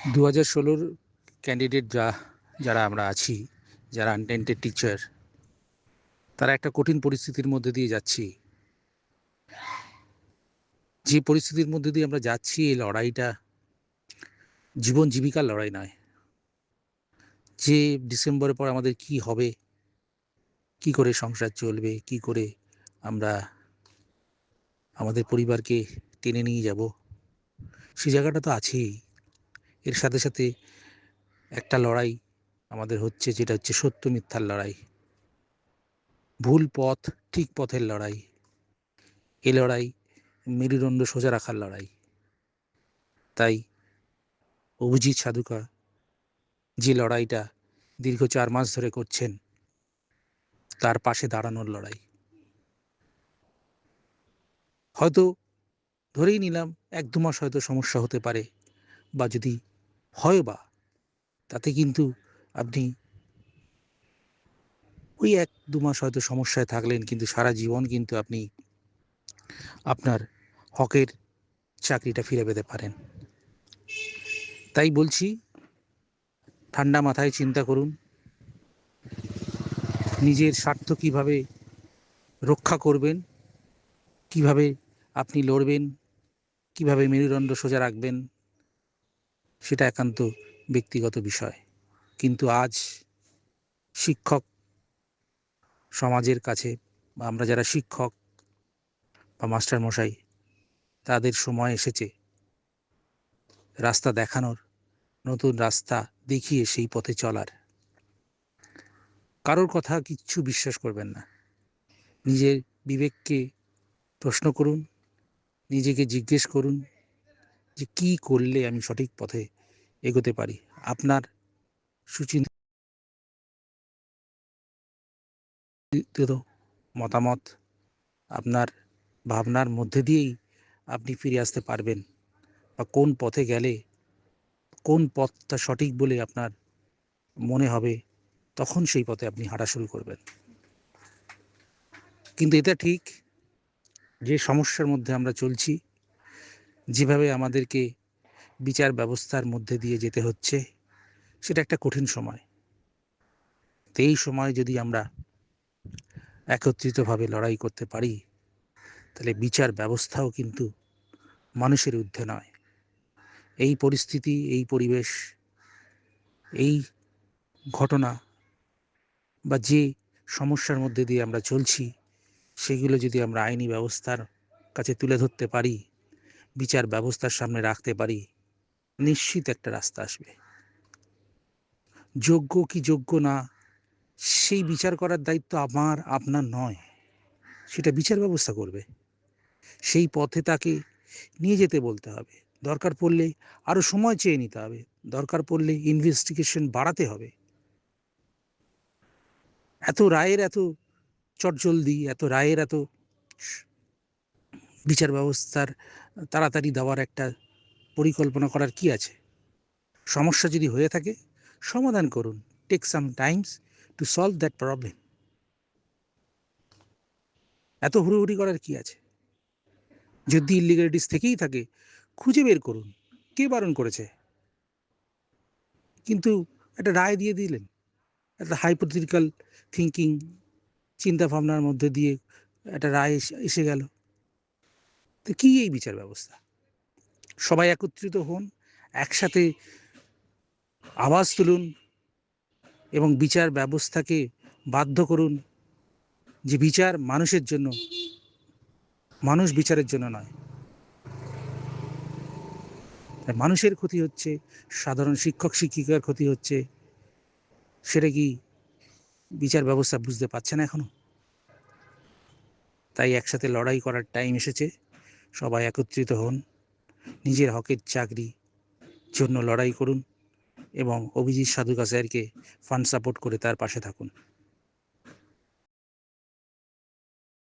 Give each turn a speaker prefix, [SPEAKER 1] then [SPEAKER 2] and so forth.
[SPEAKER 1] দু হাজার ষোলোর ক্যান্ডিডেট যা, যারা আমরা আছি, যারা আনটেন্টেড টিচার তারা একটা কঠিন পরিস্থিতির মধ্যে দিয়ে যাচ্ছি। যে পরিস্থিতির মধ্যে দিয়ে আমরা যাচ্ছি, এই লড়াইটা জীবন জীবিকার লড়াই নয়। যে ডিসেম্বরের পর আমাদের কি হবে, কি করে সংসার চলবে, কি করে আমরা আমাদের পরিবারকে টেনে নিয়ে যাব, সে জায়গাটা তো আছেই। এর সাথে সাথে একটা লড়াই আমাদের হচ্ছে, যেটা হচ্ছে সত্য মিথ্যার লড়াই। ভুল পথ, ঠিক পথের লড়াই। এ লড়াই মেরুদণ্ড সোজা রাখার লড়াই। তাই অভিজিৎ সাধুকা যে লড়াইটা দীর্ঘ চার মাস ধরে করছেন, তার পাশে দাঁড়ানোর লড়াই। হয়তো ধরেই নিলাম, এক দু মাস হয়তো সমস্যা হতে পারে, বা যদি হয় বা, তাতে কিন্তু আপনি ওই এক দু মাস হয়তো সমস্যায় থাকলেন, কিন্তু সারা জীবন কিন্তু আপনি আপনার হকের চাকরিটা ফিরে পেতে পারেন। তাই বলছি, ঠান্ডা মাথায় চিন্তা করুন। নিজের স্বার্থ কীভাবে রক্ষা করবেন, কীভাবে আপনি লড়বেন, কীভাবে মেরুদণ্ড সোজা রাখবেন সেটা একান্ত ব্যক্তিগত বিষয়। কিন্তু আজ শিক্ষক সমাজের কাছে বা আমরা যারা শিক্ষক বা মাস্টারমশাই, তাদের সময় এসেছে রাস্তা দেখানোর, নতুন রাস্তা দেখিয়ে সেই পথে চলার। কারোর কথা কিচ্ছু বিশ্বাস করবেন না। নিজের বিবেককে প্রশ্ন করুন, নিজেকে জিজ্ঞেস করুন যে কি করলে আমি সঠিক পথে এগোতে পারি? আপনার সুচিন্তিত মতামত, আপনার ভাবনার মধ্যে দিয়েই আপনি ফিরে আসতে পারবেন বা কোন পথে গেলে, কোন পথটা সঠিক বলে আপনার মনে হবে, তখন সেই পথে আপনি হাঁটা শুরু করবেন। কিন্তু এটা ঠিক যে সমস্যার মধ্যে আমরা চলছি যেভাবে আমাদেরকে বিচার ব্যবস্থার মধ্যে দিয়ে যেতে হচ্ছে, সেটা একটা কঠিন সময়। এই সময় যদি আমরা একত্রিতভাবে লড়াই করতে পারি, তাহলে বিচার ব্যবস্থাও কিন্তু মানুষের ঊর্ধ্বে নয়। এই পরিস্থিতি, এই পরিবেশ, এই ঘটনা বা যে সমস্যার মধ্যে দিয়ে আমরা চলছি, সেগুলো যদি আমরা আইনি ব্যবস্থার কাছে তুলে ধরতে পারি বিচার ব্যবস্থার সামনে রাখতে পারি, নিশ্চিত একটা রাস্তা আসবে। যোগ্য কি যোগ্য না, সেই বিচার করার দায়িত্ব আমার, আপনার নয়। সেটা বিচার ব্যবস্থা করবে। সেই পথে তাকে নিয়ে যেতে বলতে হবে। দরকার পড়লে আরও সময় চেয়ে নিতে হবে। দরকার পড়লে ইনভেস্টিগেশন বাড়াতে হবে। এত রায়ের এত চটজলদি, এত রায়ের এত বিচার ব্যবস্থার তাড়াতাড়ি দেওয়ার একটা পরিকল্পনা করার কি আছে? সমস্যা যদি হয়ে থাকে, সমাধান করুন। Take some times to solve that problem এত হুড়োহুড়ি করার কি আছে? যদি ইলিগালিটিস থেকেই থাকে, খুঁজে বের করুন। কে বারণ করেছে? কিন্তু একটা রায় দিয়ে দিলেন। একটা হাইপোথেটিক্যাল থিঙ্কিং চিন্তা ভাবনার মধ্যে দিয়ে একটা রায় এসে গেল। তো কী এই বিচার ব্যবস্থা? সবাই একত্রিত হন, একসাথে আওয়াজ তুলুন এবং বিচার ব্যবস্থাকে বাধ্য করুন যে বিচার মানুষের জন্য, মানুষ বিচারের জন্য নয়। মানুষের ক্ষতি হচ্ছে, সাধারণ শিক্ষক শিক্ষিকার ক্ষতি হচ্ছে। সেটা কি বিচার ব্যবস্থা বুঝতে পারছে না এখনও? তাই একসাথে লড়াই করার টাইম এসেছে। সবাই একত্রিত হন। নিজের হকের চাকরি জন্য লড়াই করুন এবং অভিজিৎ সাধুকা স্যারকে ফান্ড সাপোর্ট করে তার পাশে থাকুন।